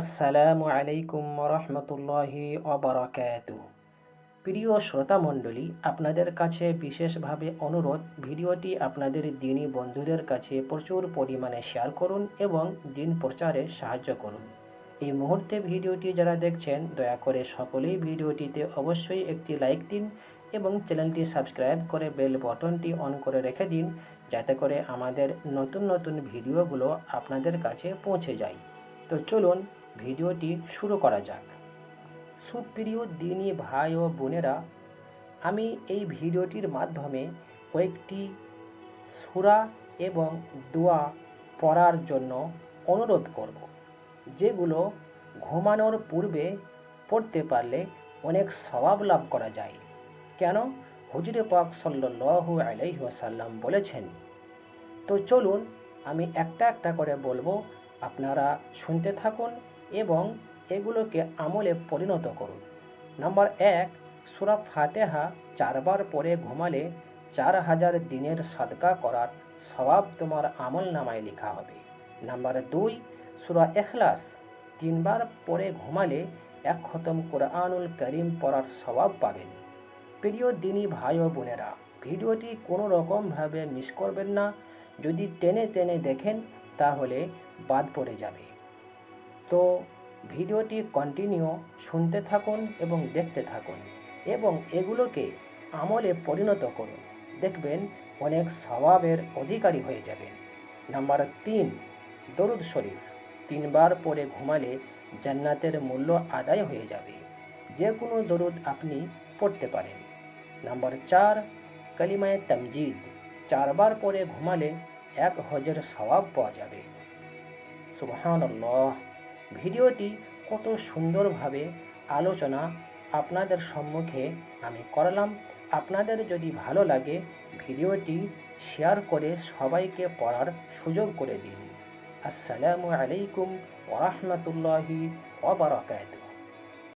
আসসালামু আলাইকুম রহমতুল্লাহি অবরাকাত প্রিয় শ্রোতামণ্ডলী, আপনাদের কাছে বিশেষভাবে অনুরোধ, ভিডিওটি আপনাদের দিনী বন্ধুদের কাছে প্রচুর পরিমাণে শেয়ার করুন এবং দিন প্রচারে সাহায্য করুন। এই মুহূর্তে ভিডিওটি যারা দেখছেন, দয়া করে সকলেই ভিডিওটিতে অবশ্যই একটি লাইক দিন এবং চ্যানেলটি সাবস্ক্রাইব করে বেল বটনটি অন করে রেখে দিন, যাতে করে আমাদের নতুন নতুন ভিডিওগুলো আপনাদের কাছে পৌঁছে যায়। তো চলুন ভিডিওটি শুরু করা যাক। সুপ্রিয় দিনী ভাই ও বোনেরা, আমি এই ভিডিওটির মাধ্যমে কয়েকটি সুরা এবং দোয়া পড়ার জন্য অনুরোধ করব, যেগুলো ঘুমানোর পূর্বে পড়তে পারলে অনেক স্বভাব লাভ করা যায়। কেন? হুজুরে পাক সাল্লু আলাইহি ওয়াসাল্লাম বলেছেন, তো চলুন, আমি একটা একটা করে বলব। আপনারা শুনতে থাকুন এবং এগুলোকে আমলে পরিণত করুন। নাম্বার এক, সুরা ফাতেহা চারবার পরে ঘুমালে চার হাজার দিনের সাদকা করার স্বভাব তোমার আমল নামায় লেখা হবে। নাম্বার দুই, সুরা এখলাস তিনবার পরে ঘুমালে এক খতম কোরআনুল করিম পড়ার স্বভাব পাবেন। প্রিয় দিনী ভাই ও বোনেরা, ভিডিওটি কোনো রকমভাবে মিস করবেন না। যদি টেনে টেনে দেখেন, তাহলে বাদ পড়ে যাবে। তো ভিডিওটি কন্টিনিউ শুনতে থাকুন এবং দেখতে থাকুন এবং এগুলোকে আমলে পরিণত করুন। দেখবেন অনেক স্বভাবের অধিকারী হয়ে যাবেন। নাম্বার তিন, দরুদ শরীফ। তিনবার পরে ঘুমালে জান্নাতের মূল্য আদায় হয়ে যাবে। যে কোনো দরুদ আপনি পড়তে পারেন। নাম্বার চার, কালিমায় তামজিদ। চারবার পরে ঘুমালে এক হজের স্বভাব পাওয়া যাবে। সুবহান ভিডিওটি কত সুন্দরভাবে আলোচনা আপনাদের সম্মুখে আমি করলাম। আপনাদের যদি ভালো লাগে, ভিডিওটি শেয়ার করে সবাইকে পড়ার সুযোগ করে দিন। আসসালামু আলাইকুম ওরহমতুল্লাহি ওবরাকাতুহ